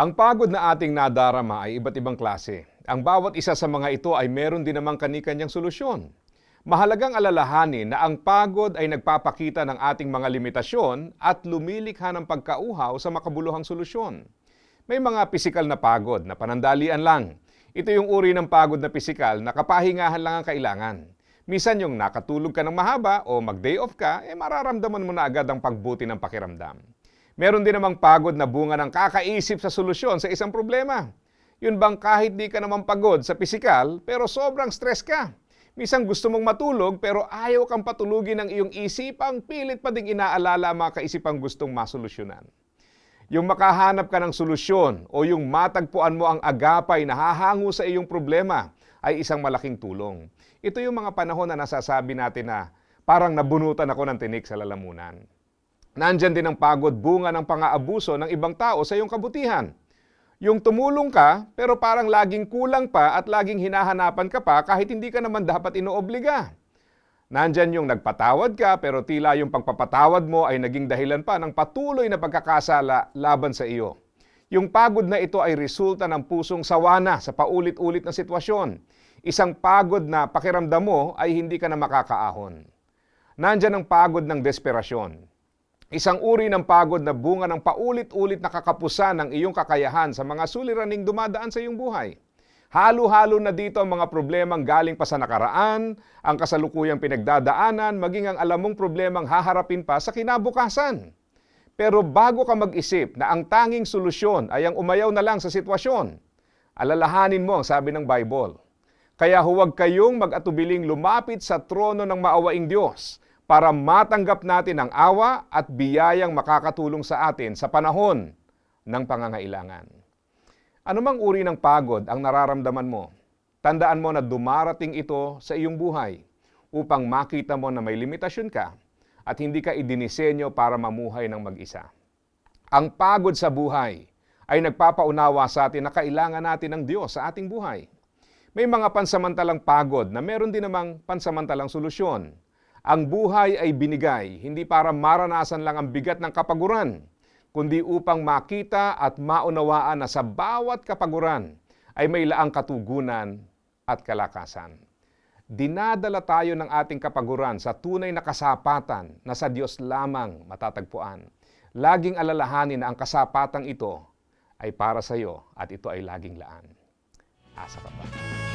Ang pagod na ating nadarama ay iba't ibang klase. Ang bawat isa sa mga ito ay meron din namang kanikanyang solusyon. Mahalagang alalahanin na ang pagod ay nagpapakita ng ating mga limitasyon at lumilikha ng pagkauhaw sa makabuluhang solusyon. May mga pisikal na pagod na panandalian lang. Ito yung uri ng pagod na pisikal na kapahingahan lang ang kailangan. Misan yung nakatulog ka ng mahaba o mag-day off ka, eh mararamdaman mo na agad ang pagbuti ng pakiramdam. Meron din namang pagod na bunga ng kakaisip sa solusyon sa isang problema. Yun bang kahit di ka naman pagod sa pisikal, pero sobrang stress ka. Misang gusto mong matulog pero ayaw kang patulugin ng iyong isipang pilit pa ding inaalala ang mga kaisipang gustong masolusyonan. Yung makahanap ka ng solusyon o yung matagpuan mo ang agapay na hahango sa iyong problema ay isang malaking tulong. Ito yung mga panahon na nasasabi natin na parang nabunutan ako ng tinik sa lalamunan. Nandyan din ang pagod bunga ng pang-aabuso ng ibang tao sa iyong kabutihan. Yung tumulong ka, pero parang laging kulang pa at laging hinahanapan ka pa kahit hindi ka naman dapat inoobliga. Nandyan yung nagpatawad ka pero tila yung pagpapatawad mo ay naging dahilan pa ng patuloy na pagkakasala laban sa iyo. Yung pagod na ito ay resulta ng pusong sawana sa paulit-ulit na sitwasyon. Isang pagod na pakiramdam mo ay hindi ka na makakaahon. Nandyan ang pagod ng desperasyon. Isang uri ng pagod na bunga ng paulit-ulit na kakapusan ng iyong kakayahan sa mga suliraning dumadaan sa iyong buhay. Halo-halo na dito ang mga problemang galing pa sa nakaraan, ang kasalukuyang pinagdadaanan, maging ang alam mong problemang haharapin pa sa kinabukasan. Pero bago ka mag-isip na ang tanging solusyon ay ang umayaw na lang sa sitwasyon, alalahanin mo ang sabi ng Bible. Kaya huwag kayong mag-atubiling lumapit sa trono ng maawaing Diyos para matanggap natin ang awa at biyayang makakatulong sa atin sa panahon ng pangangailangan. Anumang uri ng pagod ang nararamdaman mo, tandaan mo na dumarating ito sa iyong buhay upang makita mo na may limitasyon ka at hindi ka idinisenyo para mamuhay ng mag-isa. Ang pagod sa buhay ay nagpapaunawa sa atin na kailangan natin ng Diyos sa ating buhay. May mga pansamantalang pagod na meron din namang pansamantalang solusyon. Ang buhay ay binigay hindi para maranasan lang ang bigat ng kapaguran, kundi upang makita at maunawaan na sa bawat kapaguran ay may laang katugunan at kalakasan. Dinadala tayo ng ating kapaguran sa tunay na kasapatan na sa Diyos lamang matatagpuan. Laging alalahanin na ang kasapatang ito ay para sa iyo at ito ay laging laan. Asa ka pa.